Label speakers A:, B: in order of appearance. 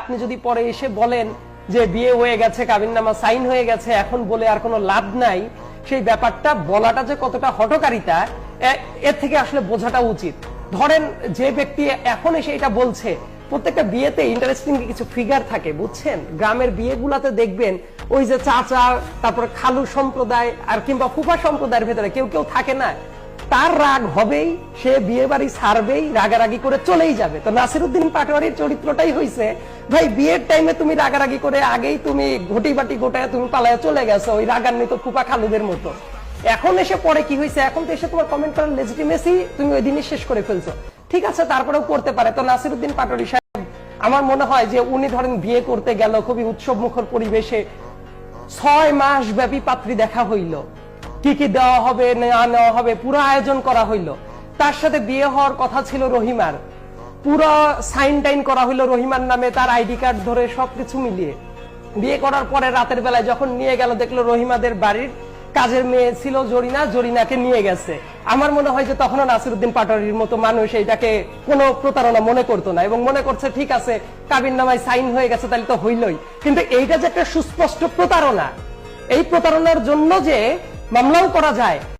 A: আপনি যদি পরে এসে বলেন যে বিয়ে হয়ে গেছে কাবিননামা সাইন হয়ে গেছে, এখন বলে আর কোনো লাভ নাই, সেই ব্যাপারটা বলাটা যে কতটা হটকারিতা এর থেকে আসলে বোঝাটা উচিত। ধরেন যে ব্যক্তি এখন এসে এটা বলছে, প্রত্যেকটা বিয়েতে ইন্টারেস্টিং কিছু ফিগার থাকে, বুঝছেন? গ্রামের বিয়েগুলাতে দেখবেন, ওই যে চাচা, তারপর খালু সম্প্রদায়, আর কিংবা ফুফা সম্প্রদায়ের ভেতরে কেউ কেউ থাকে না। তার রাগ হবেই, সে বিয়ে বাড়ি ছাড়বেই, রাগারাগি করে চলেই যাবে। তো নাসিরুদ্দিন পাটোয়ারির চরিত্রটাই হয়েছে ভাই, বিয়ের টাইমে তুমি রাগারাগি করে আগেই তুমি ঘটি বাটি গোটায় তুমি পালায় চলে গেছো, ওই রাগান্বিত ফুপা খালুদের মতো। এখন এসে পরে কি হয়েছে এখন তো এসে তোমার কমেন্ট করার লেজিটিমেসি তুমি ওই দিনই শেষ করে ফেলছো। ঠিক আছে, তারপরেও করতে পারে। তো নাসিরুদ্দিন পাটোয়ারি সাহেব, আমার মনে হয় যে উনি ধরেন বিয়ে করতে গেল, খুবই উৎসব মুখর পরিবেশে ছয় মাস ব্যাপী পাত্রী দেখা হইল। কি কি দেওয়া হবে, না নেওয়া হবে, পুরো আয়োজন করা হইল। তার সাথে বিয়ে হওয়ার কথা ছিল রহিমার। পুরো সাইন টাইন করা হইল রহিমার নামে, তার আইডি কার্ড ধরে সবকিছু মিলিয়ে। বিয়ে করার পরে রাতের বেলায় যখন নিয়ে গেল, দেখল রহিমাদের বাড়ির কাজের মেয়ে ছিল জরিনা, জরিনাকে নিয়ে গেছে। আমার মনে হয় যে তখনও নাসিরুদ্দিন পাটোয়ারির মতো মানুষ এইটাকে কোনো প্রতারণা মনে করতো না এবং মনে করছে, ঠিক আছে, কাবির নামায় সাইন হয়ে গেছে, তাহলে তো হইলই। কিন্তু এইটা যে একটা সুস্পষ্ট প্রতারণা। এই প্রতারণার জন্য যে মামলাও করা যায়।